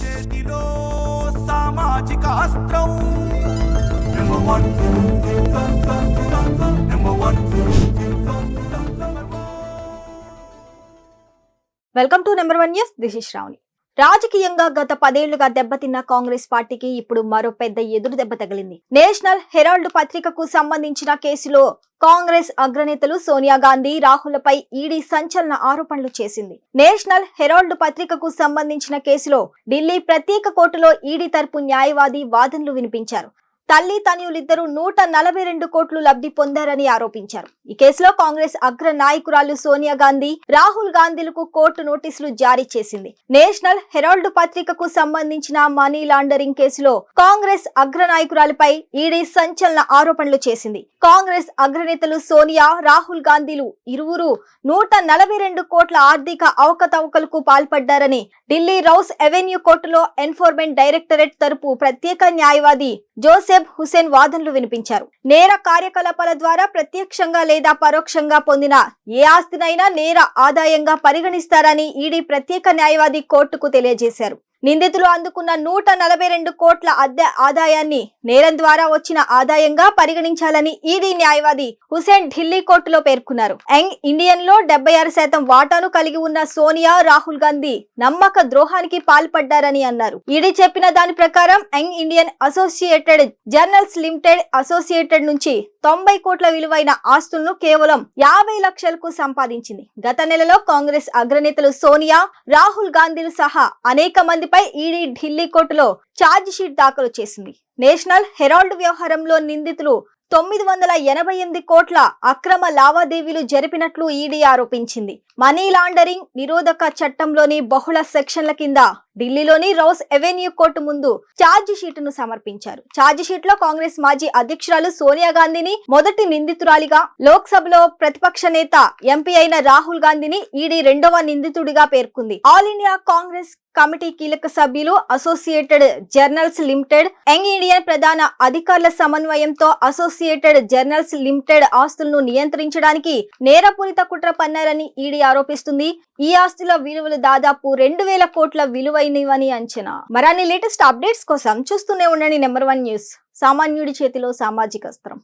చేతిలో సామాజిక అస్త్రం. Welcome to number one news this is Sravani రాజకీయంగా గత పదేళ్ళుగా దెబ్బతిన్న కాంగ్రెస్ పార్టీకి ఇప్పుడు మరో పెద్ద ఎదురు దెబ్బ తగిలింది. నేషనల్ హెరాల్డ్ పత్రికకు సంబంధించిన కేసులో కాంగ్రెస్ అగ్రనేతలు సోనియా గాంధీ రాహులపై ఈడీ సంచలన ఆరోపణలు చేసింది. నేషనల్ హెరాల్డ్ పత్రికకు సంబంధించిన కేసులో ఢిల్లీ ప్రత్యేక కోర్టులో ఈడీ తరపు న్యాయవాది వాదనలు వినిపించారు. తల్లి తనయులిద్దరూ నూట నలభై రెండు కోట్లు లబ్ధి పొందారని ఆరోపించారు. ఈ కేసులో కాంగ్రెస్ అగ్ర నాయకురాలు సోనియా గాంధీ రాహుల్ గాంధీలకు కోర్టు నోటీసులు జారీ చేసింది. నేషనల్ హెరాల్డ్ పత్రికకు సంబంధించిన మనీ లాండరింగ్ కేసులో కాంగ్రెస్ అగ్ర నాయకురాలపై ఈడీ సంచలన ఆరోపణలు చేసింది. కాంగ్రెస్ అగ్రనేతలు సోనియా రాహుల్ గాంధీలు ఇరువురు నూట నలభై రెండు కోట్ల ఆర్థిక అవకతవకలకు పాల్పడ్డారని ఢిల్లీ రౌస్ ఎవెన్యూ కోర్టులో ఎన్ఫోర్స్మెంట్ డైరెక్టరేట్ తరపు ప్రత్యేక న్యాయవాది జోసెఫ్ హుసేన్ వాదనలు వినిపించారు. నేర కార్యకలాపాల ద్వారా ప్రత్యక్షంగా లేదా పరోక్షంగా పొందిన ఏ ఆస్తినైనా నేర ఆదాయంగా పరిగణిస్తారని ఈడీ ప్రత్యేక న్యాయవాది కోర్టుకు తెలియజేశారు. నిందితులు అందుకున్న నూట నలభై రెండు కోట్ల అద్దె ఆదాయాన్ని నేరం ద్వారా వచ్చిన ఆదాయంగా పరిగణించాలని ఈడీ న్యాయవాది హుసేన్ ఢిల్లీ కోర్టులో పేర్కొన్నారు. యంగ్ ఇండియన్లో డెబ్బై ఆరు శాతం వాటాను కలిగి ఉన్న సోనియా రాహుల్ గాంధీ నమ్మక ద్రోహానికి పాల్పడ్డారని అన్నారు. ఈడీ చెప్పిన దాని ప్రకారం Young Indian Associated Journals Limited Associated నుంచి తొంభై కోట్ల విలువైన ఆస్తులను కేవలం యాభై లక్షలకు సంపాదించింది. గత నెలలో కాంగ్రెస్ అగ్రనేతలు సోనియా రాహుల్ గాంధీలు సహా అనేక మందిపై ఈడీ ఢిల్లీ కోర్టులో ఛార్జ్ షీట్ దాఖలు చేసింది. నేషనల్ హెరాల్డ్ వ్యవహారంలో నిందితులు తొమ్మిది వందల ఎనభై ఎనిమిది కోట్ల అక్రమ లావాదేవీలు జరిపినట్లు ఈడీ ఆరోపించింది. మనీ లాండరింగ్ నిరోధక చట్టంలోని బహుళ సెక్షన్ల కింద ఢిల్లీలోని రౌస్ ఎవెన్యూ కోర్టు ముందు ఛార్జ్ షీటును సమర్పించారు. ఛార్జ్ షీట్లో కాంగ్రెస్ మాజీ అధ్యక్షురాలు సోనియా గాంధీని మొదటి నిందితురాలిగా లోక్సభలో ప్రతిపక్ష నేత ఎంపీ అయిన రాహుల్ గాంధీని ఈడీ రెండవ నిందితుడిగా పేర్కొంది. ఆల్ ఇండియా కాంగ్రెస్ కమిటీ కీలక సభ్యులు Associated Journals Limited Young Indian ప్రధాన అధికారుల సమన్వయంతో అసోసియేటెడ్ జర్నల్స్ లిమిటెడ్ ఆస్తులను నియంత్రించడానికి నేరపూరిత కుట్ర పన్నారని ఈడీ ఆరోపిస్తుంది. ఈ ఆస్తుల విలువలు దాదాపు రెండు వేల కోట్ల విలువ అయినవని అంచనా. మరాన్ని లేటెస్ట్ అప్డేట్స్ కోసం చూస్తూనే ఉండండి నెంబర్ వన్ న్యూస్. సామాన్యుడి చేతిలో సామాజిక అస్త్రం.